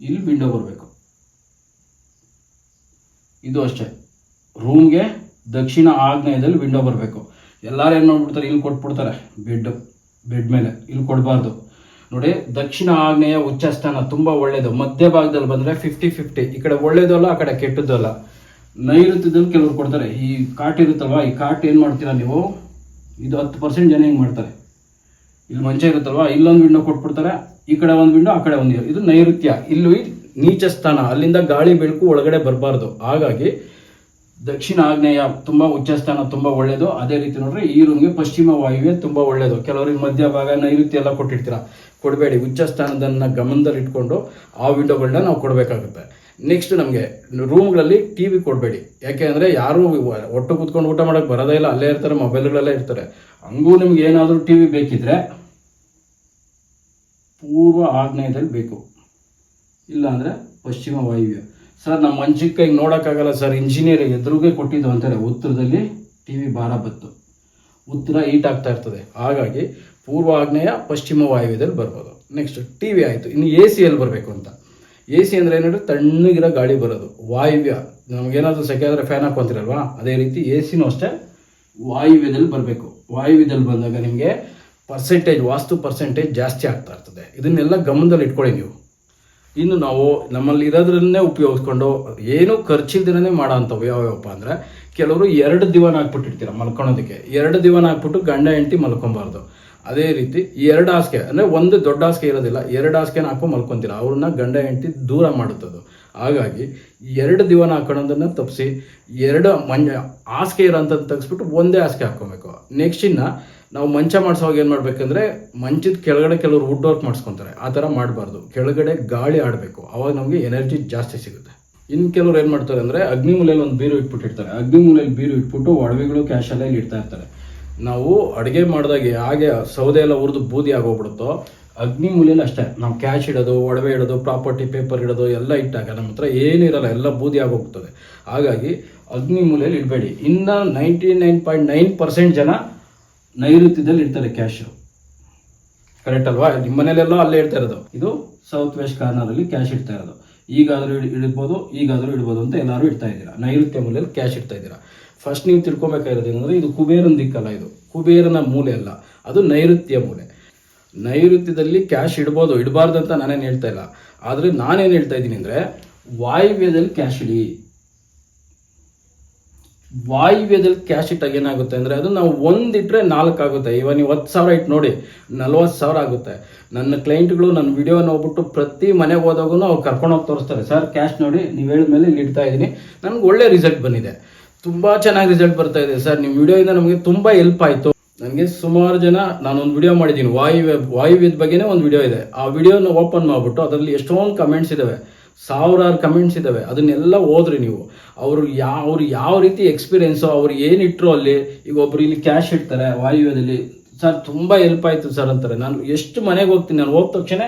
ಇಲ್ಲಿ ವಿಂಡೋ ಬರಬೇಕು. ಇದು ಅಷ್ಟೇ. ರೂಮ್ಗೆ ದಕ್ಷಿಣ ಆಗ್ನೇಯದಲ್ಲಿ ವಿಂಡೋ ಬರಬೇಕು. ಎಲ್ಲರೂ ಏನು ನೋಡ್ಬಿಡ್ತಾರೆ ಇಲ್ಲಿ ಕೊಟ್ಬಿಡ್ತಾರೆ. ಬೆಡ್ ಬೆಡ್ ಮೇಲೆ. ಇಲ್ಲಿ ಕೊಡಬಾರ್ದು. ನೋಡಿ, ದಕ್ಷಿಣ ಆಗ್ನೇಯ ಉಚ್ಚ ಸ್ಥಾನ ತುಂಬ ಒಳ್ಳೆಯದು ಮಧ್ಯ ಭಾಗದಲ್ಲಿ ಬಂದರೆ ಫಿಫ್ಟಿ ಫಿಫ್ಟಿ ಈ ಕಡೆ ಒಳ್ಳೇದು ಅಲ್ಲ, ಆ ಕಡೆ ಕೆಟ್ಟದ್ದು ಅಲ್ಲ. ನೈಋತ್ಯದಲ್ಲಿ ಕೆಲವರು ಕೊಡ್ತಾರೆ, ಈ ಕಾಟ್ ಇರುತ್ತಲ್ವ, ಈ ಕಾಟ್ ಏನು ಮಾಡ್ತೀರಾ ನೀವು? ಇದು ಹತ್ತು ಪರ್ಸೆಂಟ್ ಜನ ಹೆಂಗೆ ಮಾಡ್ತಾರೆ? ಇಲ್ಲಿ ಮಂಚ ಇರುತ್ತಲ್ವ, ಇಲ್ಲೊಂದು ವಿಂಡೋ ಕೊಟ್ಬಿಡ್ತಾರೆ, ಈ ಕಡೆ ಒಂದು ವಿಂಡೋ ಆ ಕಡೆ ಒಂದು ಇದು ನೈಋತ್ಯ ಇಲ್ಲಿ ನೀಚ ಸ್ಥಾನ, ಅಲ್ಲಿಂದ ಗಾಳಿ ಬೆಳಕು ಒಳಗಡೆ ಬರಬಾರ್ದು. ಹಾಗಾಗಿ ದಕ್ಷಿಣ ಆಗ್ನೇಯ ತುಂಬ ಉಚ್ಚ ಸ್ಥಾನ, ತುಂಬ ಒಳ್ಳೆಯದು ಅದೇ ರೀತಿ ನೋಡ್ರಿ, ಈ ರೂಮ್ಗೆ ಪಶ್ಚಿಮ ವಾಯುವ್ಯ ತುಂಬ ಒಳ್ಳೆಯದು ಕೆಲವರಿಗೆ ಮಧ್ಯಭಾಗ ನೈಋತ್ಯ ಎಲ್ಲ ಕೊಟ್ಟಿರ್ತೀರ? ಕೊಡಬೇಡಿ. ಉಚ್ಚ ಸ್ಥಾನದನ್ನ ಗಮನದಲ್ಲಿ ಇಟ್ಕೊಂಡು ಆ ವಿಂಡೋಗಳನ್ನ ನಾವು ಕೊಡಬೇಕಾಗುತ್ತೆ. ನೆಕ್ಸ್ಟ್ ನಮಗೆ ರೂಮ್ಗಳಲ್ಲಿ ಟಿ ವಿ ಕೊಡಬೇಡಿ. ಯಾಕೆ ಅಂದರೆ ಯಾರೂ ಒಟ್ಟು ಕೂತ್ಕೊಂಡು ಊಟ ಮಾಡೋಕ್ಕೆ ಬರೋದೇ ಇಲ್ಲ. ಅಲ್ಲೇ ಇರ್ತಾರೆ ಮೊಬೈಲ್ಗಳಲ್ಲೇ ಇರ್ತಾರೆ. ಹಂಗೂ ನಿಮ್ಗೆ ಏನಾದರೂ ಟಿ ವಿ ಬೇಕಿದ್ರೆ ಪೂರ್ವ ಆಗ್ನೇಯದಲ್ಲಿ ಬೇಕು. ಇಲ್ಲಾಂದರೆ ಪಶ್ಚಿಮ ವಾಯುವ್ಯ. ಸರ್ ನಮ್ಮ ಮಂಚಿಕ್ಕ ಹಿಂಗೆ ನೋಡೋಕ್ಕಾಗಲ್ಲ ಸರ್. ಇಂಜಿನಿಯರ್ ಎದುರುಗೆ ಕೊಟ್ಟಿದ್ದು ಅಂತಾರೆ. ಉತ್ತರದಲ್ಲಿ ಟಿ ವಿ ಭಾರ ಬತ್ತು. ಉತ್ತರ ಈಟ್ ಆಗ್ತಾ ಇರ್ತದೆ. ಹಾಗಾಗಿ ಪೂರ್ವ ಆಗ್ನೇಯ, ಪಶ್ಚಿಮ ವಾಯುವ್ಯದಲ್ಲಿ ಬರ್ಬೋದು. ನೆಕ್ಸ್ಟ್ ಟಿ ವಿ ಆಯಿತು. ಇನ್ನು ಎ ಸಿಯಲ್ಲಿ ಬರಬೇಕು ಅಂತ. ಎ ಸಿ ಅಂದರೆ ಏನಂದ್ರೆ ತಣ್ಣಗಿರೋ ಗಾಳಿ ಬರೋದು. ವಾಯುವ್ಯ. ನಮಗೇನಾದರೂ ಸೆಕೆ ಆದರೆ ಫ್ಯಾನ್ ಹಾಕೊಂತೀರಲ್ವಾ ಅದೇ ರೀತಿ ಎ ಸಿನೂ ಅಷ್ಟೇ ವಾಯುವ್ಯದಲ್ಲಿ ಬರಬೇಕು. ವಾಯುವ್ಯದಲ್ಲಿ ಬಂದಾಗ ನಿಮಗೆ ಪರ್ಸೆಂಟೇಜ್ ವಾಸ್ತು ಪರ್ಸೆಂಟೇಜ್ ಜಾಸ್ತಿ ಆಗ್ತಾ ಇರ್ತದೆ. ಇದನ್ನೆಲ್ಲ ಗಮನದಲ್ಲಿ ಇಟ್ಕೊಳ್ಳಿ ನೀವು. ಇನ್ನು ನಾವು ನಮ್ಮಲ್ಲಿ ಇರೋದ್ರನ್ನೇ ಉಪಯೋಗಿಸ್ಕೊಂಡು ಏನು ಖರ್ಚಿಲ್ದಿರನೇ ಮಾಡೋ ಅಂಥವು ಯಾವ್ಯಾವಪ್ಪ ಅಂದರೆ, ಕೆಲವರು ಎರಡು ದಿವಾನ ಹಾಕ್ಬಿಟ್ಟಿರ್ತೀರ ಮಲ್ಕೊಳೋದಕ್ಕೆ. ಎರಡು ದಿವಾನ ಹಾಕ್ಬಿಟ್ಟು ಗಂಡ, ಹೆಂಡತಿ ಮಲ್ಕೊಬಾರ್ದು. ಅದೇ ರೀತಿ ಎರಡು ಹಾಸಿಗೆ, ಅಂದರೆ ಒಂದು ದೊಡ್ಡ ಹಾಸಿಗೆ ಇರೋದಿಲ್ಲ, ಎರಡು ಹಾಸಿಗೆನ ಹಾಕೊಂಡು ಮಲ್ಕೊತೀರ ಅವ್ರನ್ನ ಗಂಡ ಹೆಂಡತಿ ದೂರ ಮಾಡುತ್ತದು. ಹಾಗಾಗಿ ಎರಡು ದಿವನ ಹಾಕೊಳ್ಳೋದನ್ನ ತಪ್ಪಿಸಿ, ಎರಡು ಮಂಜ ಹಾಸಿಗೆ ಇರೋಂಥದ್ದು ತೆಗೆಸ್ಬಿಟ್ಟು ಒಂದೇ ಹಾಸಿಗೆ ಹಾಕ್ಕೊಬೇಕು ನೆಕ್ಸ್ಟ್ ಇನ್ನು ನಾವು ಮಂಚ ಮಾಡಿಸೋವಾಗ ಏನು ಮಾಡಬೇಕಂದ್ರೆ, ಮಂಚದ ಕೆಳಗಡೆ ಕೆಲವರು ವುಡ್ ವರ್ಕ್ ಮಾಡಿಸ್ಕೊತಾರೆ. ಆ ಥರ ಮಾಡಬಾರ್ದು. ಕೆಳಗಡೆ ಗಾಳಿ ಆಡಬೇಕು. ಅವಾಗ ನಮಗೆ ಎನರ್ಜಿ ಜಾಸ್ತಿ ಸಿಗುತ್ತೆ. ಇನ್ನು ಕೆಲವ್ರು ಏನು ಮಾಡ್ತಾರೆ ಅಂದರೆ ಅಗ್ನಿಮೂಲೆಯಲ್ಲಿ ಒಂದು ಬೀರು ಇಟ್ಬಿಟ್ಟಿರ್ತಾರೆ. ಅಗ್ನಿ ಮೂಲೆಯಲ್ಲಿ ಬೀರು ಇಟ್ಬಿಟ್ಟು ಒಡವೆಗಳು ಕ್ಯಾಶಲ್ಲೇ ಇಡ್ತಾ ಇರ್ತಾರೆ. ನಾವು ಅಡುಗೆ ಮಾಡಿದಾಗ ಹಾಗೆ ಸೌದೆ ಎಲ್ಲ ಹುರಿದು ಬೂದಿ ಆಗೋಗ್ಬಿಡುತ್ತೋ, ಅಗ್ನಿ ಮೂಲೆಯಲ್ಲಿ ಅಷ್ಟೇ. ನಾವು ಕ್ಯಾಶ್ ಇಡೋದು, ಒಡವೆ ಇಡೋದು ಪ್ರಾಪರ್ಟಿ ಪೇಪರ್ ಇಡೋದು ಎಲ್ಲ ಇಟ್ಟಾಗ ನಮ್ಮ ಹತ್ರ ಏನಿರಲ್ಲ ಎಲ್ಲ ಬೂದಿ ಆಗೋಗ್ತದೆ ಹಾಗಾಗಿ ಅಗ್ನಿ ಮೂಲೆಯಲ್ಲಿ ಇಡಬೇಡಿ. ಇನ್ನು ninety nine point nine percent ಜನ ನೈಋತ್ಯದಲ್ಲಿ ಇಡ್ತಾರೆ ಕ್ಯಾಶು ಕರೆಕ್ಟ್ ಅಲ್ವಾ? ನಿಮ್ಮ ಅಲ್ಲೇ ಇಡ್ತಾ ಇರೋದು. ಇದು ಸೌತ್ ವೆಸ್ಟ್ ಕಾರ್ನರಲ್ಲಿ ಕ್ಯಾಶ್ ಇಡ್ತಾ ಇರೋದು. ಈಗಾದರೂ ಇಡ್ ಇಡ್ಬೋದು, ಈಗಾದರೂ ಇಡ್ಬೋದು ಅಂತ ಎಲ್ಲರೂ ಇಡ್ತಾ ಇದ್ದೀರಾ. ನೈಋತ್ಯ ಮೂಲೆಯಲ್ಲಿ ಕ್ಯಾಶ್ ಇಡ್ತಾ ಇದ್ದೀರಾ. ಫಸ್ಟ್ ನೀವು ತಿಳ್ಕೊಬೇಕಾಗಿರೋದು ಏನಂದ್ರೆ ಇದು ಕುಬೇರನ ದಿಕ್ಕಲ್ಲ ಇದು. ಕುಬೇರನ ಮೂಲೆ ಅಲ್ಲ. ಅದು ನೈಋತ್ಯ ಮೂಲೆ. ನೈಋತ್ಯದಲ್ಲಿ ಕ್ಯಾಶ್ ಇಡ್ಬೋದು. ಇಡಬಾರ್ದು ಅಂತ ನಾನೇನು ಹೇಳ್ತಾ ಇಲ್ಲ. ಆದರೆ ನಾನೇನು ಹೇಳ್ತಾ ಇದ್ದೀನಿ ಅಂದರೆ ವಾಯುವ್ಯದಲ್ಲಿ ಕ್ಯಾಶ್ ಇಡಿ. ವಾಯುವ್ಯದಲ್ಲಿ ಕ್ಯಾಶ್ ಇಟ್ಟಾಗ ಏನಾಗುತ್ತೆ ಅಂದರೆ ಅದು ನಾವು ಒಂದಿಟ್ಟರೆ ನಾಲ್ಕು ಆಗುತ್ತೆ. ಇವಾಗ ನೀವು ಹತ್ತು ಸಾವಿರ ಇಟ್ಟು ನೋಡಿ. ನಲ್ವತ್ತು ಸಾವಿರ ಆಗುತ್ತೆ. ನನ್ನ ಕ್ಲೈಂಟ್ಗಳು ನನ್ನ ವಿಡಿಯೋ ಹೋಗ್ಬಿಟ್ಟು ಪ್ರತಿ ಮನೆಗೆ ಹೋದಾಗೂ ಅವ್ರು ಕರ್ಕೊಂಡೋಗಿ ತೋರಿಸ್ತಾರೆ. ಸರ್ ಕ್ಯಾಶ್ ನೋಡಿ, ನೀವು ಹೇಳಿದ್ಮೇಲೆ ಇಲ್ಲಿ ಇಡ್ತಾ ಇದ್ದೀನಿ. ನನಗೆ ಒಳ್ಳೆ ರಿಸಲ್ಟ್ ಬಂದಿದೆ. ತುಂಬ ಚೆನ್ನಾಗಿ ರಿಸಲ್ಟ್ ಬರ್ತಾ ಇದೆ. ಸರ್ ನಿಮ್ಮ ವಿಡಿಯೋಯಿಂದ ನಮಗೆ ತುಂಬ ಹೆಲ್ಪ್ ಆಯಿತು. ನನಗೆ ಸುಮಾರು ಜನ ನಾನೊಂದು ವಿಡಿಯೋ ಮಾಡಿದ್ದೀನಿ ವಾಯು ವಾಯುವ್ಯದ ಬಗ್ಗೆನೇ ಒಂದು ವಿಡಿಯೋ ಇದೆ. ಆ ವಿಡಿಯೋನ ಓಪನ್ ಮಾಡಿಬಿಟ್ಟು ಅದರಲ್ಲಿ ಎಷ್ಟೊಂದು ಕಮೆಂಟ್ಸ್ ಇದ್ದಾವೆ ಸಾವಿರಾರು ಕಮೆಂಟ್ಸ್ ಇದ್ದಾವೆ ಅದನ್ನೆಲ್ಲ ಓದ್ರಿ ನೀವು. ಅವರು ಯಾವ ಅವ್ರು ಯಾವ ರೀತಿ ಎಕ್ಸ್ಪೀರಿಯೆನ್ಸು ಅವ್ರು ಏನಿಟ್ರು ಅಲ್ಲಿ, ಈಗ ಒಬ್ರು ಇಲ್ಲಿ ಕ್ಯಾಶ್ ಇಡ್ತಾರೆ ವಾಯುವ್ಯದಲ್ಲಿ ಸರ್, ತುಂಬ ಹೆಲ್ಪ್ ಆಯಿತು ಸರ್ ಅಂತಾರೆ. ನಾನು ಎಷ್ಟು ಮನೆಗೆ ಹೋಗ್ತೀನಿ? ನಾನು ಹೋದ ತಕ್ಷಣ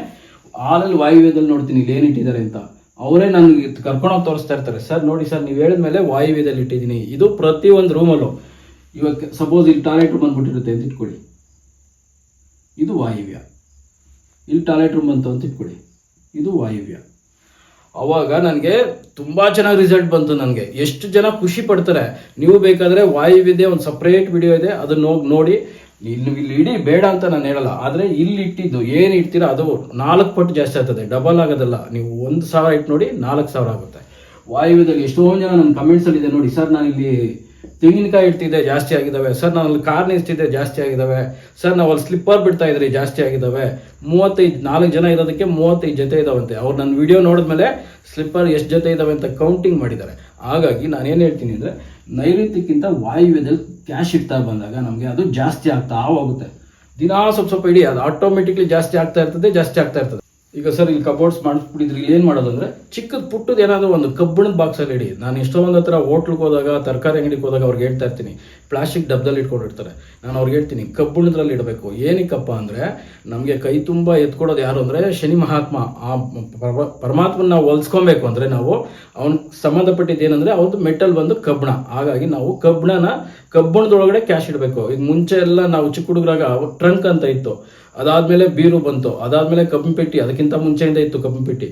ಆಲಲ್ಲಿ ವಾಯುವ್ಯದಲ್ಲಿ ನೋಡ್ತೀನಿ, ಇಲ್ಲಿ ಏನಿಟ್ಟಿದ್ದಾರೆ ಅಂತ. ಅವರೇ ನನಗೆ ಕರ್ಕೊಂಡೋಗಿ ತೋರಿಸ್ತಾ ಇರ್ತಾರೆ. ಸರ್, ನೋಡಿ ಸರ್, ನೀವು ಹೇಳಿದ್ಮೇಲೆ ವಾಯುವ್ಯದಲ್ಲಿ ಇಟ್ಟಿದ್ದೀನಿ. ಇದು ಪ್ರತಿ ಒಂದು ರೂಮಲ್ಲೂ ಇವಾಗ ಸಪೋಸ್ ಇಲ್ಲಿ ಟಾಯ್ಲೆಟ್ ರೂಮ್ ಬಂದ್ಬಿಟ್ಟಿರುತ್ತೆ ಅಂತ ಇಟ್ಕೊಳ್ಳಿ. ಇದು ವಾಯುವ್ಯ. ಇಲ್ಲಿ ಟಾಯ್ಲೆಟ್ ರೂಮ್ ಅಂತ ಅಂತ ಇಟ್ಕೊಳ್ಳಿ. ಇದು ವಾಯುವ್ಯ. ಅವಾಗ ನನಗೆ ತುಂಬ ಚೆನ್ನಾಗಿ ರಿಸಲ್ಟ್ ಬಂತು ನನಗೆ. ಎಷ್ಟು ಜನ ಖುಷಿ ಪಡ್ತಾರೆ. ನೀವು ಬೇಕಾದರೆ ವಾಯುವಿದೆ ಒಂದು ಸಪ್ರೇಟ್ ವಿಡಿಯೋ ಇದೆ. ಅದನ್ನ ಹೋಗಿ ನೋಡಿ. ಇಲ್ಲಿ ಇಲ್ಲಿ ಇಡೀ ಬೇಡ ಅಂತ ನಾನು ಹೇಳಲ್ಲ. ಆದರೆ ಇಲ್ಲಿ ಇಟ್ಟಿದ್ದು ಏನು ಇಡ್ತೀರಾ ಅದು ನಾಲ್ಕು ಪಟ್ಟು ಜಾಸ್ತಿ ಆಗ್ತದೆ. ಡಬಲ್ ಆಗೋದಲ್ಲ. ನೀವು ಒಂದು ಸಾವಿರ ಇಟ್ಟು ನೋಡಿ ನಾಲ್ಕು ಸಾವಿರ ಆಗುತ್ತೆ. ವಾಯುವ್ಯದಲ್ಲಿ ಎಷ್ಟೊಂದು ಜನ ನನ್ನ ಕಮೆಂಟ್ಸಲ್ಲಿ ಇದೆ ನೋಡಿ. ಸರ್ ನಾನು ಇಲ್ಲಿ ತೆಂಗಿನಕಾಯಿ ಇಡ್ತಿದ್ದೆ, ಜಾಸ್ತಿ ಆಗಿದ್ದಾವೆ. ಸರ್ ನಾನು ಅಲ್ಲಿ ಕಾರ್ ನಿಲ್ಸ್ತಿದ್ದೆ ಜಾಸ್ತಿ ಆಗಿದ್ದಾವೆ. ಸರ್ ನಾವು ಅಲ್ಲಿ ಸ್ಲಿಪ್ಪರ್ ಬಿಡ್ತಾ ಇದ್ರಿ, ಜಾಸ್ತಿ ಆಗಿದ್ದಾವೆ. ಮೂವತ್ತೈದು, ನಾಲ್ಕು ಜನ ಇರೋದಕ್ಕೆ ಮೂವತ್ತೈದು ಜೊತೆ ಇದಾವಂತೆ. ಅವ್ರು ನನ್ನ ವಿಡಿಯೋ ನೋಡಿದ್ಮೇಲೆ ಸ್ಲಿಪ್ಪರ್ ಎಷ್ಟು ಜೊತೆ ಇದ್ದಾವೆ ಅಂತ ಕೌಂಟಿಂಗ್ ಮಾಡಿದ್ದಾರೆ. ಹಾಗಾಗಿ ನಾನು ಏನು ಹೇಳ್ತೀನಿ ಅಂದರೆ ನೈಋತ್ಯಕ್ಕಿಂತ ವಾಯುವ್ಯದಲ್ಲಿ ಕ್ಯಾಶ್ ಇಡ್ತಾ ಬಂದಾಗ ನಮಗೆ ಅದು ಜಾಸ್ತಿ ಆಗ್ತಾ ಹೋಗುತ್ತೆ. ದಿನಾ ಸ್ವಲ್ಪ ಸ್ವಲ್ಪ ಇಡಿ, ಅದು ಆಟೋಮೆಟಿಕ್ಲಿ ಜಾಸ್ತಿ ಆಗ್ತಾ ಇರ್ತದೆ, ಜಾಸ್ತಿ ಆಗ್ತಾ ಇರ್ತದೆ. ಈಗ ಸರ್, ಈ ಕಬೋರ್ಡ್ಸ್ ಮಾಡಿಸ್ಬಿಟ್ಟಿದ್ರೆ ಇಲ್ಲಿ ಏನು ಮಾಡೋದಂದ್ರೆ ಚಿಕ್ಕದ ಪುಟ್ಟದ ಏನಾದರೂ ಒಂದು ಕಬ್ಬಿಣದ ಬಾಕ್ಸಲ್ಲಿ ಇಡಿ. ನಾನು ಎಷ್ಟೊಂದು ಹತ್ರ ಹೋಟ್ಲಿಗೆ ಹೋದಾಗ, ತರಕಾರಿ ಅಂಗಡಿಗೆ ಹೋದಾಗ ಅವ್ರಿಗೆ ಹೇಳ್ತಾ ಇರ್ತೀನಿ. ಪ್ಲಾಸ್ಟಿಕ್ ಡಬ್ದಲ್ಲಿ ಇಟ್ಕೊಂಡಿರ್ತಾರೆ ನಾನು ಅವ್ರಿಗೆ ಹೇಳ್ತೀನಿ, ಕಬ್ಬಿಣದ್ರಲ್ಲಿ ಇಡಬೇಕು. ಏನಕ್ಕಪ್ಪ ಅಂದರೆ, ನಮಗೆ ಕೈ ತುಂಬ ಎತ್ಕೊಡೋದು ಯಾರು ಅಂದರೆ, ಶನಿ ಮಹಾತ್ಮ. ಆ ಪರಮಾತ್ಮನ ನಾವು ಹೊಲ್ಸ್ಕೊಬೇಕು ಅಂದರೆ ನಾವು ಅವ್ನ ಸಂಬಂಧಪಟ್ಟಿದ್ದು ಏನಂದರೆ ಅವ್ರದ್ದು ಮೆಟಲ್ ಬಂದು ಕಬ್ಬಣ. ಹಾಗಾಗಿ ನಾವು ಕಬ್ಬಣನ, ಕಬ್ಬಣದೊಳಗಡೆ ಕ್ಯಾಶ್ ಇಡಬೇಕು. ಈಗ ಮುಂಚೆ ಎಲ್ಲ ನಾವು ಚಿಕ್ಕ ಹುಡುಗರಾಗ, ಟ್ರಂಕ್ ಅಂತ ಇತ್ತು. ಅದಾದ್ಮೇಲೆ ಬೀರು ಬಂತು. ಅದಾದಮೇಲೆ ಕಬ್ಬಿನ ಪೆಟ್ಟಿ, ಅದಕ್ಕಿಂತ ಮುಂಚೆಯಿಂದ ಇತ್ತು ಕಬ್ಬಿನ ಪೆಟ್ಟಿ.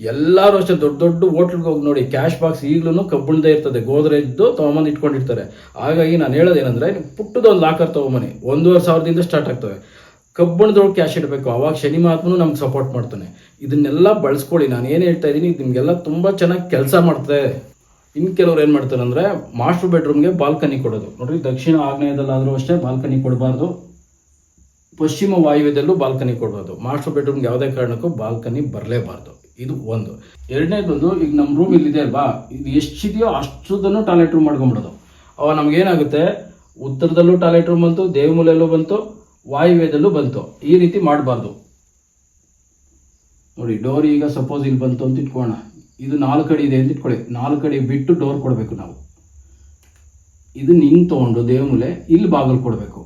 ಎಲ್ಲರೂ ಅಷ್ಟೇ ದೊಡ್ಡ ದೊಡ್ಡ ಹೋಟ್ಲಿಗೆ ಹೋಗಿ ನೋಡಿ, ಕ್ಯಾಶ್ ಬಾಕ್ಸ್ ಈಗಲೂ ಕಬ್ಬಿಣದೇ ಇರ್ತದೆ. ಗೋದ್ರೇಜ್ದು ತೊಗೊಂಬಂದು ಇಟ್ಕೊಂಡಿರ್ತಾರೆ ಹಾಗಾಗಿ ನಾನು ಹೇಳೋದೇನಂದ್ರೆ ಪುಟ್ಟದ ಒಂದು ಲಾಕರ್ ತೊಗೊಂಬನ್ನಿ. ಒಂದೂವರೆ ಸಾವಿರದಿಂದ ಸ್ಟಾರ್ಟ್ ಆಗ್ತವೆ. ಕಬ್ಬಿಣದೊಳಗೆ ಕ್ಯಾಶ್ ಇಡಬೇಕು. ಅವಾಗ ಶನಿ ಮಹಾತ್ಮನು ನಮ್ಗೆ ಸಪೋರ್ಟ್ ಮಾಡ್ತಾನೆ. ಇದನ್ನೆಲ್ಲ ಬಳಸ್ಕೊಳ್ಳಿ. ನಾನು ಏನು ಹೇಳ್ತಾ ಇದ್ದೀನಿ, ಇದು ನಿಮಗೆಲ್ಲ ತುಂಬ ಚೆನ್ನಾಗಿ ಕೆಲಸ ಮಾಡ್ತದೆ. ಇನ್ನು ಕೆಲವ್ರು ಏನು ಮಾಡ್ತಾರೆ ಅಂದರೆ ಮಾಸ್ಟರ್ ಬೆಡ್ರೂಮ್ಗೆ ಬಾಲ್ಕನಿ ಕೊಡೋದು. ನೋಡಿರಿ, ದಕ್ಷಿಣ ಆಗ್ನೇಯದಲ್ಲಾದರೂ ಅಷ್ಟೇ ಬಾಲ್ಕನಿ ಕೊಡಬಾರ್ದು. ಪಶ್ಚಿಮ ವಾಯುವ್ಯದಲ್ಲೂ ಬಾಲ್ಕನಿ ಕೊಡಬಾರ್ದು. ಮಾಸ್ಟರ್ ಬೆಡ್ರೂಮ್ಗೆ ಯಾವುದೇ ಕಾರಣಕ್ಕೂ ಬಾಲ್ಕನಿ ಬರಲೇಬಾರ್ದು. ಇದು ಒಂದು. ಎರಡನೇದೊಂದು, ಈಗ ನಮ್ಮ ರೂಮ್ ಇಲ್ಲಿದೆ ಅಲ್ವಾ? ಇದು ಎಷ್ಟಿದೆಯೋ ಅಷ್ಟುದನ್ನು ಟಾಯ್ಲೆಟ್ ರೂಮ್ ಮಾಡ್ಕೊಂಬಿಡೋದು ಅವ ನಮಗೇನಾಗುತ್ತೆ? ಉತ್ತರದಲ್ಲೂ ಟಾಯ್ಲೆಟ್ ರೂಮ್ ಬಂತು, ದೇವಮೂಲೆಯಲ್ಲೂ ಬಂತು, ವಾಯುವ್ಯದಲ್ಲೂ ಬಂತು. ಈ ರೀತಿ ಮಾಡಬಾರ್ದು. ನೋಡಿ ಡೋರ್ ಈಗ ಸಪೋಸ್ ಇಲ್ಲಿ ಬಂತು ಅಂತ ಇಟ್ಕೋಣ ಇದು ನಾಲ್ಕು ಅಡಿ ಇದೆ ಅಂತ ಇಟ್ಕೊಳ್ಳಿ. ನಾಲ್ಕು ಕಡೆ ಬಿಟ್ಟು ಡೋರ್ ಕೊಡಬೇಕು ನಾವು. ಇದು ನಿಂಗೆ ತೊಗೊಂಡು ದೇವಮೂಲೆ, ಇಲ್ಲಿ ಬಾಗಿಲು ಕೊಡಬೇಕು.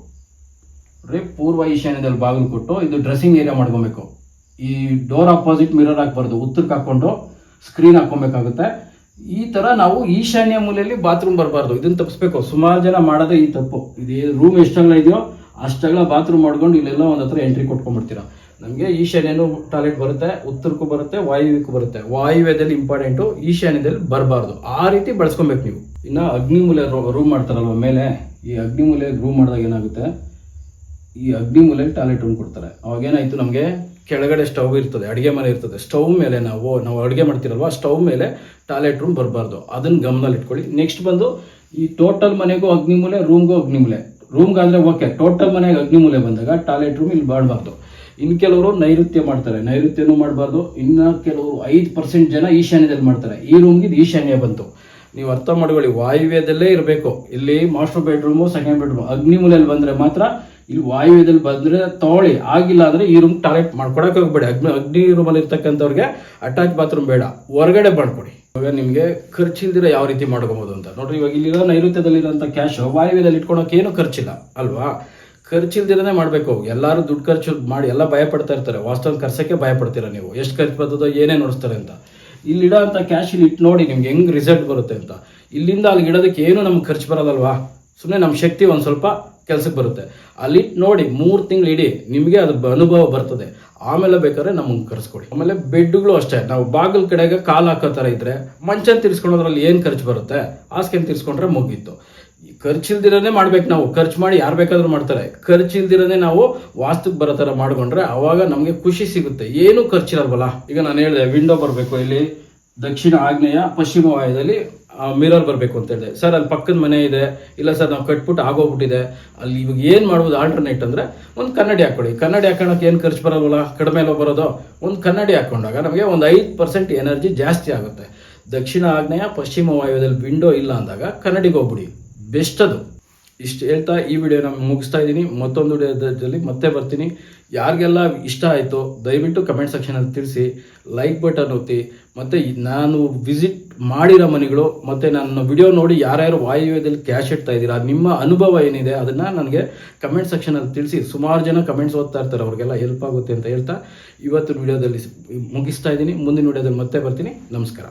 ನೋಡ್ರಿ ಪೂರ್ವ ಈಶಾನ್ಯದಲ್ಲಿ ಬಾಗಿಲು ಕೊಟ್ಟು ಇದು ಡ್ರೆಸ್ಸಿಂಗ್ ಏರಿಯಾ ಮಾಡ್ಕೊಬೇಕು. ಈ ಡೋರ್ ಅಪೋಸಿಟ್ ಮಿರರ್ ಹಾಕ್ಬಾರ್ದು, ಉತ್ತರಕ್ಕೆ ಹಾಕೊಂಡು ಸ್ಕ್ರೀನ್ ಹಾಕೊಬೇಕಾಗುತ್ತೆ ಈ ತರ ನಾವು ಈಶಾನ್ಯ ಮೂಲೆಯಲ್ಲಿ ಬಾತ್ರೂಮ್ ಬರಬಾರ್ದು. ಇದನ್ನ ತಪ್ಪಿಸ್ಬೇಕು. ಸುಮಾರು ಜನ ಮಾಡೋದೇ ಈ ತಪ್ಪು. ಇದು ರೂಮ್ ಎಷ್ಟಗಲ ಇದೆಯೋ ಅಷ್ಟಗಳ ಬಾತ್ರೂಮ್ ಮಾಡ್ಕೊಂಡು ಇಲ್ಲೆಲ್ಲ ಒಂದ್ ಹತ್ರ ಎಂಟ್ರಿ ಕೊಟ್ಕೊಂಡ್ಬಿಡ್ತೀರಾ. ನಮಗೆ ಈಶಾನ್ಯನೂ ಟಾಯ್ಲೆಟ್ ಬರುತ್ತೆ, ಉತ್ತರಕ್ಕೂ ಬರುತ್ತೆ ವಾಯುವ್ಯಕ್ಕೂ ಬರುತ್ತೆ. ವಾಯುವ್ಯದಲ್ಲಿ ಇಂಪಾರ್ಟೆಂಟು ಈಶಾನ್ಯದಲ್ಲಿ ಬರಬಾರ್ದು. ಆ ರೀತಿ ಬಳಸ್ಕೊಬೇಕು ನೀವು. ಇನ್ನು ಅಗ್ನಿಮೂಲೆ ರೂಮ್ ಮಾಡ್ತಾರಲ್ವ ಮೇಲೆ? ಈ ಅಗ್ನಿ ಮೂಲೆ ರೂಮ್ ಮಾಡಿದಾಗ ಏನಾಗುತ್ತೆ? ಈ ಅಗ್ನಿ ಮೂಲೆಯಲ್ಲಿ ಟಾಯ್ಲೆಟ್ ರೂಮ್ ಕೊಡ್ತಾರೆ. ಅವಾಗ ಏನಾಯ್ತು ನಮಗೆ? ಕೆಳಗಡೆ ಸ್ಟವ್ ಇರ್ತದೆ, ಅಡುಗೆ ಮನೆ ಇರ್ತದೆ. ಸ್ಟವ್ ಮೇಲೆ ನಾವು ನಾವು ಅಡುಗೆ ಮಾಡ್ತಿರಲ್ವ? ಸ್ಟವ್ ಮೇಲೆ ಟಾಯ್ಲೆಟ್ ರೂಮ್ ಬರಬಾರ್ದು. ಅದನ್ನ ಗಮನದಲ್ಲಿ ಇಟ್ಕೊಳ್ಳಿ ನೆಕ್ಸ್ಟ್ ಬಂದು ಈ ಟೋಟಲ್ ಮನೆಗೂ ಅಗ್ನಿಮೂಲೆ ರೂಮ್ಗೂ ಅಗ್ನಿಮೂಲೆ ರೂಮ್ಗಾದ್ರೆ ಓಕೆ ಟೋಟಲ್ ಮನೆಗೆ ಅಗ್ನಿಮೂಲೆ ಬಂದಾಗ ಟಾಯ್ಲೆಟ್ ರೂಮ್ ಇಲ್ಲಿ ಮಾಡಬಾರ್ದು ಇನ್ನು ಕೆಲವರು ನೈಋತ್ಯ ಮಾಡ್ತಾರೆ. ನೈಋತ್ಯನೂ ಮಾಡಬಾರ್ದು. ಇನ್ನು ಕೆಲವರು ಐದು ಪರ್ಸೆಂಟ್ ಜನ ಈಶಾನ್ಯದಲ್ಲಿ ಮಾಡ್ತಾರೆ. ಈ ರೂಮ್ಗೆ ಈಶಾನ್ಯ ಬಂತು. ನೀವು ಅರ್ಥ ಮಾಡ್ಕೊಳ್ಳಿ, ವಾಯುವ್ಯದಲ್ಲೇ ಇರಬೇಕು. ಇಲ್ಲಿ ಮಾಸ್ಟರ್ ಬೆಡ್ರೂಮು ಸೆಕೆಂಡ್ ಬೆಡ್ರೂಮ್ ಅಗ್ನಿಮೂಲೆಯಲ್ಲಿ ಬಂದ್ರೆ ಮಾತ್ರ ಇಲ್ಲಿ ವಾಯುವ್ಯದಲ್ಲಿ ಬಂದ್ರೆ ತೊಗೊಳ್ಳಿ ಆಗಿಲ್ಲ ಅಂದ್ರೆ ಈ ರೂಮ್ ಟಾಯ್ಲೆಟ್ ಮಾಡ್ಕೊಡಕ್ ಹೋಗ್ಬೇಡಿ. ಅಗ್ನಿ ಅಗ್ನಿ ರೂಮಲ್ಲಿ ಇರ್ತಕ್ಕಂಥವ್ರಿಗೆ ಅಟ್ಯಾಚ್ ಬಾತ್ರೂಮ್ ಬೇಡ. ಹೊರಗಡೆ ಮಾಡ್ಕೊಡಿ ಇವಾಗ ನಿಮ್ಗೆ ಖರ್ಚಿಲ್ದಿರ ಯಾವ ರೀತಿ ಮಾಡ್ಕೋಬಹುದು ಅಂತ. ನೋಡ್ರಿ, ಇವಾಗ ಇಲ್ಲಿರೋ ನೈಋತ್ಯದಲ್ಲಿರೋಂಥ ಕ್ಯಾಶ್ ವಾಯುವ್ಯದಲ್ಲಿ ಇಟ್ಕೊಳಕ್ ಏನು ಖರ್ಚಿಲ್ಲ, ಅಲ್ವಾ? ಖರ್ಚಿಲ್ದಿರನೇ ಮಾಡಬೇಕು. ಎಲ್ಲರೂ ದುಡ್ಡು ಖರ್ಚು ಮಾಡಿ ಎಲ್ಲ ಭಯ ಪಡ್ತಾ ಇರ್ತಾರೆ. ವಾಸ್ತವ ಖರ್ಚಕ್ಕೆ ಭಯ ಪಡ್ತೀರಾ ನೀವು? ಎಷ್ಟು ಖರ್ಚು ಬರ್ತದೋ ಏನೇ ನೋಡಿಸ್ತಾರೆ ಅಂತ. ಇಲ್ಲಿಡೋ ಅಂತ ಕ್ಯಾಶ್ ಇಲ್ಲಿ ಇಟ್ಟು ನೋಡಿ ನಿಮ್ಗೆ ಹೆಂಗ್ ರಿಸಲ್ಟ್ ಬರುತ್ತೆ ಅಂತ. ಇಲ್ಲಿಂದ ಅಲ್ಲಿ ಇಡೋದಕ್ಕೆ ಏನು ನಮ್ಗೆ ಖರ್ಚು ಬರೋದಲ್ವಾ? ಸುಮ್ಮನೆ ನಮ್ಮ ಶಕ್ತಿ ಒಂದು ಸ್ವಲ್ಪ ಕೆಲಸಕ್ಕೆ ಬರುತ್ತೆ. ಅಲ್ಲಿ ನೋಡಿ ಮೂರು ತಿಂಗಳು ಇಡೀ, ನಿಮಗೆ ಅದು ಅನುಭವ ಬರ್ತದೆ. ಆಮೇಲೆ ಬೇಕಾದ್ರೆ ನಮಗೆ ಕರೆಸ್ಕೊಡಿ. ಆಮೇಲೆ ಬೆಡ್ಗಳು ಅಷ್ಟೇ. ನಾವು ಬಾಗಿಲ ಕಡೆಗೆ ಕಾಲು ಹಾಕೋ ಥರ ಇದ್ದರೆ ಮಂಚ ತಿರ್ಸ್ಕೊಳೋದ್ರಲ್ಲಿ ಏನು ಖರ್ಚು ಬರುತ್ತೆ? ಹಾಸಿಗೆ ತಿರ್ಸ್ಕೊಂಡ್ರೆ ಮುಗೀತು. ಈ ಖರ್ಚಿಲ್ದಿರನೇ ಮಾಡ್ಬೇಕು ನಾವು. ಖರ್ಚು ಮಾಡಿ ಯಾರು ಬೇಕಾದರೂ ಮಾಡ್ತಾರೆ. ಖರ್ಚಿಲ್ದಿರನೇ ನಾವು ವಾಸ್ತುಕ್ಕೆ ಬರೋ ಥರ ಮಾಡ್ಕೊಂಡ್ರೆ ಅವಾಗ ನಮಗೆ ಖುಷಿ ಸಿಗುತ್ತೆ. ಏನೂ ಖರ್ಚಿರಲ್ವಲ್ಲ ಈಗ ನಾನು ಹೇಳಿದೆ ವಿಂಡೋ ಬರಬೇಕು ಇಲ್ಲಿ. ದಕ್ಷಿಣ ಆಗ್ನೇಯ ಪಶ್ಚಿಮ ವಾಯದಲ್ಲಿ ಮಿರರ್ ಬರಬೇಕು ಅಂತ ಹೇಳಿದೆ. ಸರ್, ಅಲ್ಲಿ ಪಕ್ಕದ ಮನೆ ಇದೆ. ಇಲ್ಲ ಸರ್, ನಾವು ಕಟ್ಬಿಟ್ಟು ಆಗೋಗ್ಬಿಟ್ಟಿದೆ. ಅಲ್ಲಿ ಇವಾಗ ಏನು ಮಾಡ್ಬೋದು ಆಲ್ಟರ್ನೇಟ್ ಅಂದರೆ ಒಂದು ಕನ್ನಡಿ ಹಾಕೊಳ್ಳಿ. ಕನ್ನಡಿ ಹಾಕೋಣಕ್ಕೆ ಏನು ಖರ್ಚು ಬರೋಲ್ಲ ಎಲ್ಲ ಬರೋದು? ಒಂದು ಕನ್ನಡಿ ಹಾಕೊಂಡಾಗ ನಮಗೆ ಒಂದು ಐದು ಪರ್ಸೆಂಟ್ ಎನರ್ಜಿ ಜಾಸ್ತಿ ಆಗುತ್ತೆ. ದಕ್ಷಿಣ ಆಗ್ನೇಯ ಪಶ್ಚಿಮ ವಾಯುವ್ಯದಲ್ಲಿ ವಿಂಡೋ ಇಲ್ಲ ಅಂದಾಗ ಕನ್ನಡಿಗೆ ಹೋಗ್ಬಿಡಿ. ಬೆಸ್ಟ್ ಅದು. ಇಷ್ಟು ಹೇಳ್ತಾ ಈ ವಿಡಿಯೋ ನಾನು ಮುಗಿಸ್ತಾ ಇದ್ದೀನಿ. ಮತ್ತೊಂದು ವಿಡಿಯೋದಲ್ಲಿ ಮತ್ತೆ ಬರ್ತೀನಿ. ಯಾರಿಗೆಲ್ಲ ಇಷ್ಟ ಆಯಿತು ದಯವಿಟ್ಟು ಕಮೆಂಟ್ ಸೆಕ್ಷನಲ್ಲಿ ತಿಳಿಸಿ. ಲೈಕ್ ಬಟನ್ ಒತ್ತಿ. ಮತ್ತು ನಾನು ವಿಸಿಟ್ ಮಾಡಿರೋ ಮನೆಗಳು, ಮತ್ತು ನನ್ನ ವಿಡಿಯೋ ನೋಡಿ ಯಾರ್ಯಾರು ವಾಯುವ್ಯದಲ್ಲಿ ಕ್ಯಾಶ್ ಇಡ್ತಾ ಇದ್ದೀರಾ, ನಿಮ್ಮ ಅನುಭವ ಏನಿದೆ ಅದನ್ನು ನನಗೆ ಕಮೆಂಟ್ ಸೆಕ್ಷನಲ್ಲಿ ತಿಳಿಸಿ. ಸುಮಾರು ಜನ ಕಮೆಂಟ್ಸ್ ಓದ್ತಾ ಇರ್ತಾರೆ, ಅವ್ರಿಗೆಲ್ಲ ಹೆಲ್ಪ್ ಆಗುತ್ತೆ ಅಂತ ಹೇಳ್ತಾ ಇವತ್ತಿನ ವಿಡಿಯೋದಲ್ಲಿ ಮುಗಿಸ್ತಾ ಇದ್ದೀನಿ. ಮುಂದಿನ ವಿಡಿಯೋದಲ್ಲಿ ಮತ್ತೆ ಬರ್ತೀನಿ. ನಮಸ್ಕಾರ.